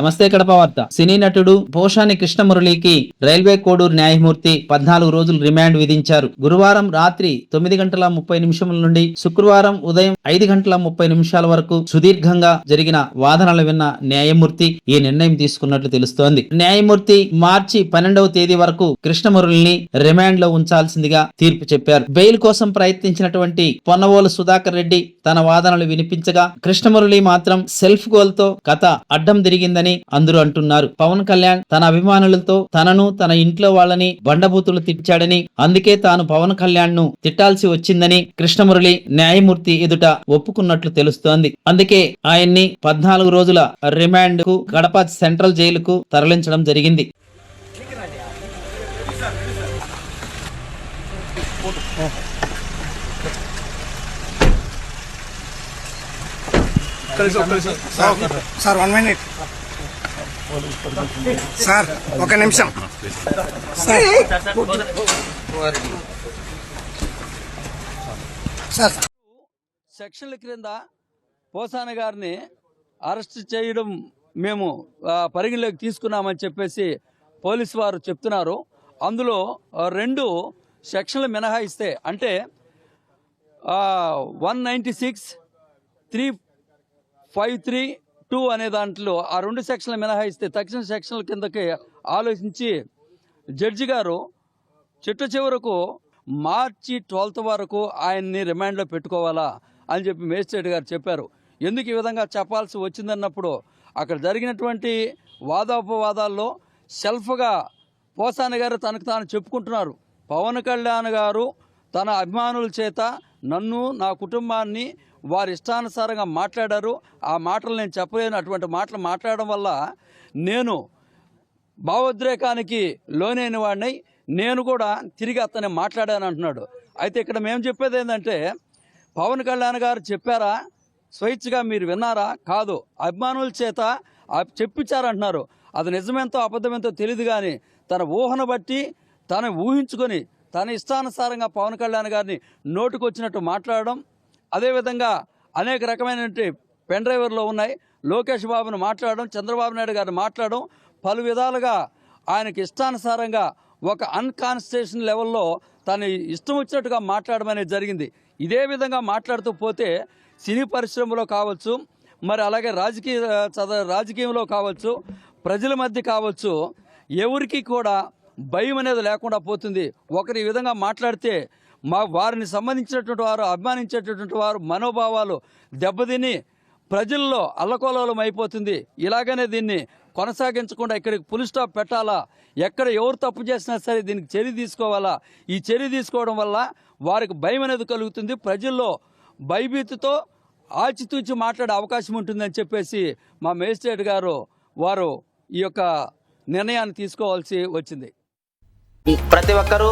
నమస్తే కడప వార్త. సినీ నటుడు పోషాని కృష్ణమురళికి రైల్వే కోడూరు న్యాయమూర్తి పద్నాలుగు రోజులు రిమాండ్ విధించారు. గురువారం రాత్రి తొమ్మిది గంటల ముప్పై నిమిషముల నుండి శుక్రవారం ఉదయం ఐదు గంటల ముప్పై నిమిషాల వరకు సుదీర్ఘంగా జరిగిన వాదనలు విన్న న్యాయమూర్తి ఈ నిర్ణయం తీసుకున్నట్లు తెలుస్తోంది. న్యాయమూర్తి మార్చి పన్నెండవ తేదీ వరకు కృష్ణమురళిని రిమాండ్లో ఉంచాల్సిందిగా తీర్పు చెప్పారు. బెయిల్ కోసం ప్రయత్నించినటువంటి పొన్నవోలు సుధాకర్ రెడ్డి తన వాదనలు వినిపించగా కృష్ణమురళి మాత్రం సెల్ఫ్ గోల్తో కథ అడ్డం తిరిగిందని అందరూ అంటున్నారు పవన్ కళ్యాణ్ తన అభిమానులతో తనను తన ఇంట్లో వాళ్ళని బండబూతులు తిట్టాడని అందుకే తాను పవన్ కళ్యాణ్ను తిట్టాల్సి వచ్చిందని కృష్ణమురళి న్యాయమూర్తి ఎదుట ఒప్పుకున్నట్లు తెలుస్తోంది అందుకే ఆయన్ని పద్నాలుగు రోజుల రిమాండ్కు కడప సెంట్రల్ జైలుకు తరలించడం జరిగింది సార్ వన్ మినిట్ సార్ ఒక నిమిషం. సార్. సార్. సెక్షన్ల క్రింద పోసాన గారిని అరెస్ట్ చేయడం మేము పరిగణలోకి తీసుకున్నామని చెప్పేసి పోలీసు వారు చెప్తున్నారు. అందులో రెండు సెక్షన్లు మినహాయిస్తే అంటే one ninety six three five three two అనే దాంట్లో ఆ రెండు సెక్షన్లు మినహాయిస్తే తక్షణ సెక్షన్ల కిందకి ఆలోచించి జడ్జి గారు చిట్ట చివరకు మార్చి ట్వెల్త్ వరకు ఆయన్ని రిమాండ్లో పెట్టుకోవాలా అని చెప్పి మేజిస్ట్రేట్ గారు చెప్పారు. ఎందుకు ఈ విధంగా చెప్పాల్సి వచ్చిందన్నప్పుడు అక్కడ జరిగినటువంటి వాదోపవాదాల్లో సెల్ఫ్గా పోసాని గారు తనకు తాను చెప్పుకుంటున్నారు. పవన్ కళ్యాణ్ గారు తన అభిమానుల చేత నన్ను నా కుటుంబాన్ని వారి ఇష్టానుసారంగా మాట్లాడారు. ఆ మాటలు నేను చెప్పలేను అటువంటి మాటలు మాట్లాడడం వల్ల నేను భావోద్రేకానికి లోనైన వాడినై నేను కూడా తిరిగి అతనే మాట్లాడాను అంటున్నాడు. అయితే ఇక్కడ మేము చెప్పేది ఏంటంటే పవన్ కళ్యాణ్ గారు చెప్పారా? స్వేచ్ఛగా మీరు విన్నారా? కాదు. అభిమానుల చేత చెప్పించారంటున్నారు. అది నిజమెంతో అబద్ధమెంతో తెలియదు కానీ తన ఊహను బట్టి తను ఊహించుకొని తన ఇష్టానుసారంగా పవన్ కళ్యాణ్ గారిని నోటుకొచ్చినట్టు మాట్లాడడం అదేవిధంగా అనేక రకమైనటువంటి పెన్ డ్రైవర్లు ఉన్నాయి. లోకేష్ బాబును మాట్లాడడం చంద్రబాబు నాయుడు గారిని మాట్లాడడం పలు విధాలుగా ఆయనకి ఇష్టానుసారంగా ఒక అన్కాన్స్టిట్యూషన్ లెవెల్లో తను ఇష్టం వచ్చినట్టుగా మాట్లాడడం అనేది జరిగింది. ఇదే విధంగా మాట్లాడుతూ పోతే సినీ పరిశ్రమలో కావచ్చు మరి అలాగే రాజకీయ చద రాజకీయంలో కావచ్చు ప్రజల మధ్య కావచ్చు ఎవరికి కూడా భయం అనేది లేకుండా పోతుంది. ఒకరు ఈ విధంగా మాట్లాడితే మా వారిని సంబంధించినటువంటి వారు అభిమానించేటటువంటి వారు మనోభావాలు దెబ్బతిని ప్రజల్లో అల్లకోలం అయిపోతుంది. ఇలాగనే దీన్ని కొనసాగించకుండా ఇక్కడికి పులి స్టాప్ పెట్టాలా? ఎక్కడ ఎవరు తప్పు చేసినా సరే దీనికి చర్య తీసుకోవాలా? ఈ చర్య తీసుకోవడం వల్ల వారికి భయం అనేది కలుగుతుంది. ప్రజల్లో భయభీతితో ఆచితూచి మాట్లాడే అవకాశం ఉంటుందని చెప్పేసి మా మేజిస్ట్రేట్ గారు వారు ఈ యొక్క నిర్ణయాన్ని తీసుకోవాల్సి వచ్చింది. ప్రతి ఒక్కరూ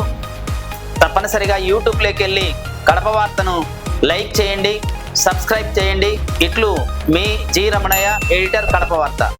తప్పనిసరిగా యూట్యూబ్లోకి వెళ్ళి కడప వార్తను లైక్ చేయండి సబ్స్క్రైబ్ చేయండి. ఇట్లు మీ జి రమణయ్య ఎడిటర్ కడప వార్త.